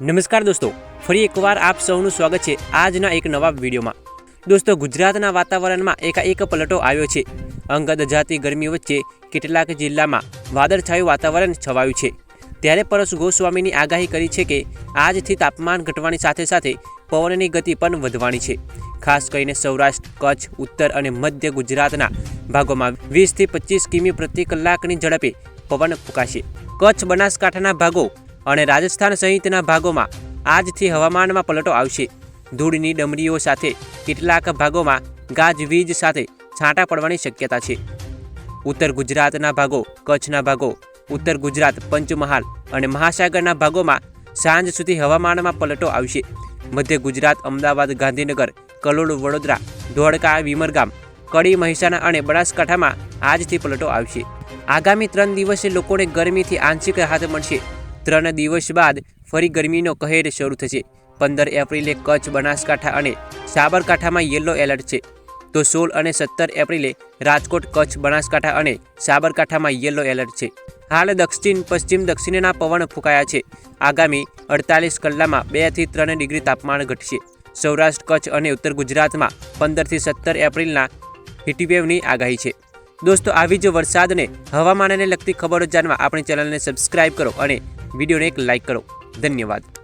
નમસ્કાર દોસ્તો, ફરી એકવાર આપ સૌનું સ્વાગત છે આજના એક નવા વિડીયોમાં. દોસ્તો, ગુજરાતના વાતાવરણમાં એકાએક પલટો આવ્યો છે. અંગત જાતિ ગરમી વચ્ચે કેટલાક જિલ્લામાં વાદળછાયું વાતાવરણ છવાયું છે. ત્યારે પરસ ગોસ્વામીની આગાહી કરી છે કે, આજથી તાપમાન ઘટવાની સાથે સાથે પવનની ગતિ પણ વધવાની છે. ખાસ કરીને સૌરાષ્ટ્ર, કચ્છ, ઉત્તર અને મધ્ય ગુજરાતના ભાગોમાં વીસથી પચીસ કિમી પ્રતિ કલાકની ઝડપે પવન ફૂંકાશે. કચ્છ બનાસકાંઠાના ભાગો અને રાજસ્થાન સહિતના ભાગોમાં આજથી હવામાનમાં પલટો આવશે. ધૂળની ડમરીઓ સાથે કેટલાક ભાગોમાં ગાજવીજ સાથે છાંટા પડવાની શક્યતા છે. ઉત્તર ગુજરાતના ભાગો, કચ્છના ભાગો, ઉત્તર ગુજરાત, પંચમહાલ અને મહાસાગરના ભાગોમાં સાંજ સુધી હવામાનમાં પલટો આવશે. મધ્ય ગુજરાત, અમદાવાદ, ગાંધીનગર કલોડ વડોદરા, ધોળકા, વિમરગામ, કડી, મહેસાણા અને બનાસકાંઠામાં આજથી પલટો આવશે. આગામી ત્રણ દિવસે લોકોને ગરમીથી આંશિક રાહત મળશે. ત્રણ દિવસ બાદ ફરી ગરમીનો કહેર શરૂ થશે. પંદર એપ્રિલે કચ્છ, બનાસકાંઠા અને સાબરકાંઠામાં યલો એલર્ટ છે. તો સોળ અને સત્તર એપ્રિલે રાજકોટ, કચ્છ, બનાસકાંઠા અને સાબરકાંઠામાં યલો એલર્ટ છે. હાલ દક્ષિણ, પશ્ચિમ દક્ષિણના પવન ફૂંકાયા છે. આગામી અડતાલીસ કલાકમાં બેથી ત્રણ ડિગ્રી તાપમાન ઘટશે. સૌરાષ્ટ્ર, કચ્છ અને ઉત્તર ગુજરાતમાં પંદરથી સત્તર એપ્રિલના હીટવેવની આગાહી છે. દોસ્તો, આવી જ વરસાદને હવામાનને લગતી ખબરો જાણવા આપણી ચેનલને સબસ્ક્રાઇબ કરો અને વિડીયોને એક લાઇક કરો. ધન્યવાદ.